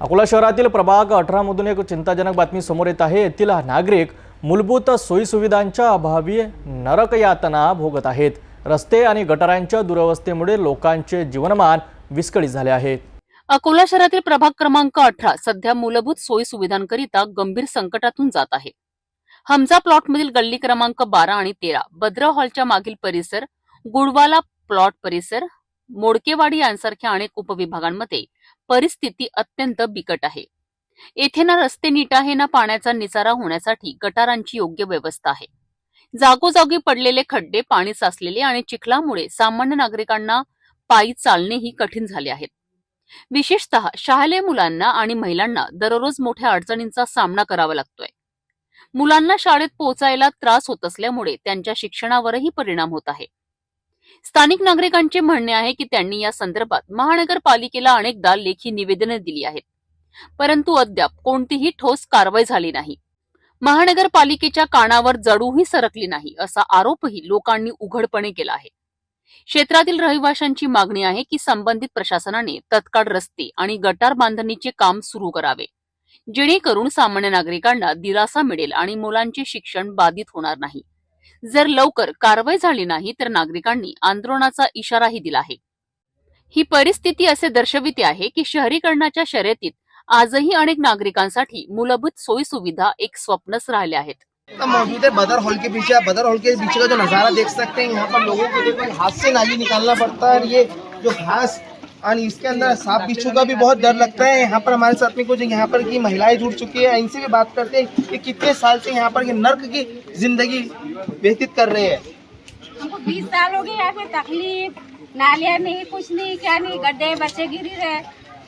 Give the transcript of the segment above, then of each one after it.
अकोला शहरातील प्रभाग अठरामधून एक चिंताजनक बातमी समोर येत आहे. येथील नागरिक मूलभूत सोयीसुविधांच्या अभावी नरक यातना भोगत आहेत. रस्ते आणि गटारांच्या दुरवस्थेमुळे लोकांचे जीवनमान विस्कळीत झाले आहे. अकोला शहरातील प्रभाग क्रमांक अठरा सध्या मूलभूत सोयी सुविधांकरिता गंभीर संकटातून जात आहे. हमजा प्लॉटमधील गल्ली क्रमांक बारा आणि तेरा भद्र हॉलच्या मागील परिसर गुडवाला प्लॉट परिसर मोडकेवाडी यांसारख्या अनेक उपविभागांमध्ये परिस्थिती अत्यंत बिकट आहे. येथे ना रस्ते नीट आहे ना पाण्याचा निचारा होण्यासाठी गटारांची योग्य व्यवस्था आहे. जागोजागी पडलेले खड्डे पाणी साचलेले आणि चिखलामुळे सामान्य नागरिकांना पायी चालणेही कठीण झाले आहेत. विशेषतः शालेय मुलांना आणि महिलांना दररोज मोठ्या अडचणींचा सामना करावा लागतोय. मुलांना शाळेत पोहोचायला त्रास होत असल्यामुळे त्यांच्या शिक्षणावरही परिणाम होत आहे. स्थानिक नागरिकांचे म्हणणे आहे की त्यांनी या संदर्भात महानगरपालिकेला अनेकदा लेखी निवेदने दिली आहेत. परंतु अद्याप कोणतीही ठोस कारवाई झाली नाही. महानगरपालिकेच्या कानावर जडूही सरकली नाही असा आरोपही लोकांनी उघडपणे केला आहे. क्षेत्रातील रहिवाशांची मागणी आहे की संबंधित प्रशासनाने तत्काळ रस्ते आणि गटार बांधणीचे काम सुरू करावे. जेणेकरून सामान्य नागरिकांना दिलासा मिळेल आणि मुलांचे शिक्षण बाधित होणार नाही. जर लवकर कारवाई झाली नाही तर नागरिकांनी आंदोलनाचा इशाराही दिला आहे. ही परिस्थिती असे दर्शविते आहे की शहरीकरणाच्या शर्यतीत आजही अनेक नागरिकांसाठी मूलभूत सोयी सुविधा एक स्वप्नच राहिले आहेत. मौजूद है बदर हॉल के पीछे. बदर हॉल के पीछे का जो नज़ारा देख सकते हैं यहाँ पर लोगों को देखो हाथ से नाली निकालना पड़ता है और ये जो घास और इसके अंदर सांप बिच्छू का भी बहुत डर लगता है। यहाँ पर हमारे साथ में कुछ यहाँ पर की महिलाएं जुड़ चुकी है। इनसे भी बात करते हैं कि कितने साल से यहाँ पर नर्क की ज़िंदगी व्यतीत कर रहे हैं। हमको बीस साल हो गए यहाँ पे तकलीफ़ नालियाँ नहीं कुछ नहीं क्या नहीं गड्ढे बच्चे गिरी रहे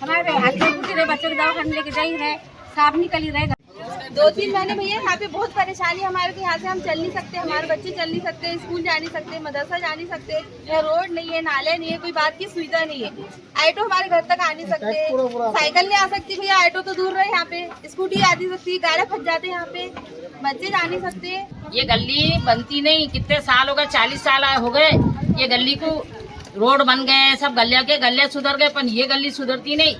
हमारे हल्के फूटी रहे बच्चों को दवा खाने लेके जाई रहे सांप निकली रहे। दो तीन महीने भैया यहाँ पे बहुत परेशानी है हमारे को यहाँ से हम चल नहीं सकते हमारे बच्चे चल नहीं सकते स्कूल जा नहीं सकते मदरसा जा नहीं सकते यहाँ रोड नहीं है नाले नहीं है कोई बात की सुविधा नहीं है। ऑटो हमारे घर तक आ नहीं सकते। साइकिल नहीं आ सकती भैया ऑटो तो दूर रहे यहाँ पे स्कूटी आ नहीं सकती गाड़ियाँ फंस जाते हैं यहाँ पे। बच्चे जा नहीं सकते। ये गली बनती नहीं कितने साल हो गए चालीस साल हो गए ये गली को रोड बन गए सब गलिया के गले सुधर गए पर ये गली सुधरती नहीं।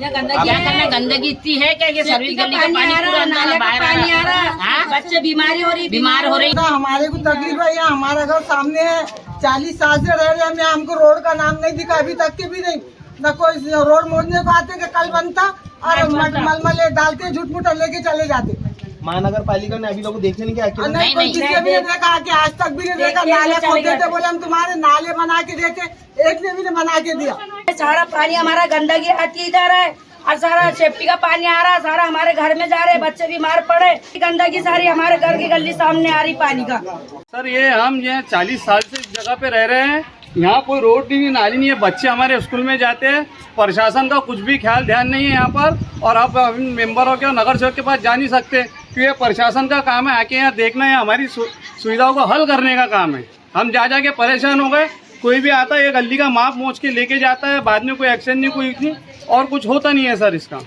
यहाँ क्या गंदगी करना गंदगी इतनी है क्या ये सर्विस गली का पानी आ रहा नाले का बाहर पानी आ रहा हाँ? बच्चे बीमारी हो रही बीमार हो रही। हमारे को तकलीफ़ है यहाँ हमारा घर सामने है। चालीस साल से रह रहे हैं हमको रोड का नाम नहीं दिखा अभी तक के भी नहीं। न कोई रोड मोड़ने को आते कल बनता और मल- मलमले डालते झूठ मूठ लेके चले जाते। महानगर पालिका ने अभी लोगों को देखने नहीं क्या किया नहीं नहीं, किसी ने भी नहीं देखा कि आज तक भी नहीं देखा नाले खोदते थे बोले हम तुम्हारे नाले बना के देते एक ने भी नहीं बना के दिया। सारा पानी हमारा गंदगी आती जा रहा है और सारा सेफ्टी का पानी आ रहा है सारा हमारे घर में जा रहे हैं बच्चे बीमार पड़े गंदगी सारी हमारे घर की गली सामने आ रही पानी का। सर ये हम ये चालीस साल से इस जगह पे रह रहे हैं यहाँ कोई रोड नहीं नाली नहीं है बच्चे हमारे स्कूल में जाते हैं प्रशासन का कुछ भी ख्याल ध्यान नहीं है यहाँ पर और आप मेंबरों के और नगर सेवक के पास जा नहीं सकते। क्योंकि ये प्रशासन का काम है, आके यहाँ देखना है, हमारी सुविधाओं को हल करने का काम है। हम जा जाके परेशान हो गए, कोई भी आता है ये गली का माप मोच के लेके जाता है, बाद में कोई एक्शन नहीं, कोई नहीं, और कुछ होता नहीं है, सर, इसका।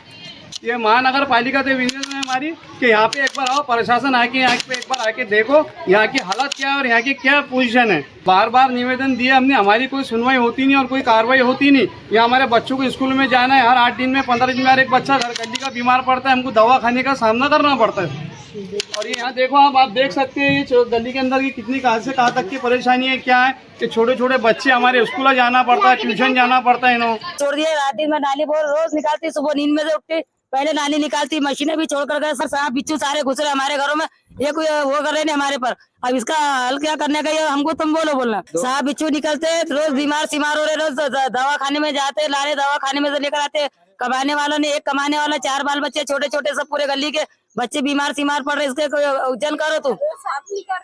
ये महानगर पालिका से विजन है हमारी कि यहाँ पे एक बार आओ, प्रशासन आके यहाँ पे एक बार आके देखो, यहाँ की हालत क्या है और यहाँ की क्या पोजीशन है। बार बार निवेदन दिए हमने, हमारी कोई सुनवाई होती नहीं और कोई कार्रवाई होती नहीं। यहाँ हमारे बच्चों को स्कूल में जाना है, हर आठ दिन में, पंद्रह दिन में हर एक बच्चा घर गली का बीमार पड़ता है, हमको दवा खाने का सामना करना पड़ता है। और यहाँ देखो आप आप देख सकते हैं, ये गली के अंदर की कितनी कहाँ से कहाँ तक की परेशानी है, क्या है कि छोटे छोटे बच्चे हमारे स्कूल जाना पड़ता है, ट्यूशन जाना पड़ता है इन्हों। छोड़ दिए रात दिन में नाली बोल, रोज निकालती, सुबह नींद में से उठती। पहले नाली निकालती मशीनें भी छोड़ कर गए सर सांप बिच्छू सारे घुस रहे हमारे घरों में ये कोई वो कर रहे नहीं हमारे पर। अब इसका हल क्या करने का ये हमको तुम बोलो बोलना। सांप बिच्छू निकलते रोज बीमार सीमार हो रहे रोज दवा खाने में जाते ला रहे दवा खाने में से लेकर आते। कमाने वालों ने एक कमाने वाला चार बाल बच्चे छोटे छोटे सब पूरे गली के बच्चे बीमार सीमार पड़ रहे इसके कोई उज्जैन करो तुम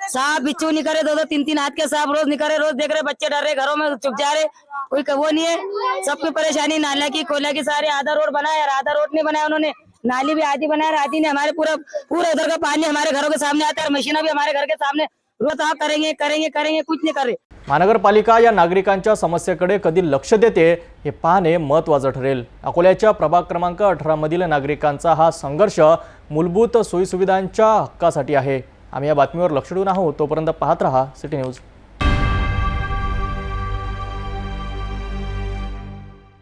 सांप बिच्छू नहीं करे दो दो तीन तीन हाथ के सांप रोज निकले रोज देख रहे बच्चे डर रहे घरों में चुप जा रहे कोई वो नहीं है। सबकी परेशानी नाला की कोला की सारे आधा रोड बनाया आधा रोड नहीं बनाया उन्होंने। नाली भी आधी बनाया आधी ने हमारे पूरा पूरा उधर का पानी हमारे घरों के सामने आता है और मशीना भी हमारे घर के सामने। रोज आप करेंगे करेंगे करेंगे कुछ नहीं कर रहे। महानगरपालिका या नागरिकांच्या समस्येकडे कधी लक्ष देते हे पाहणे महत्त्वाचं ठरेल. अकोल्याच्या प्रभाग क्रमांक अठरामधील नागरिकांचा हा संघर्ष मूलभूत सोयीसुविधांच्या हक्कासाठी आहे. आम्ही या बातमीवर लक्ष देऊन आहोत. तोपर्यंत पाहत रहा. City news.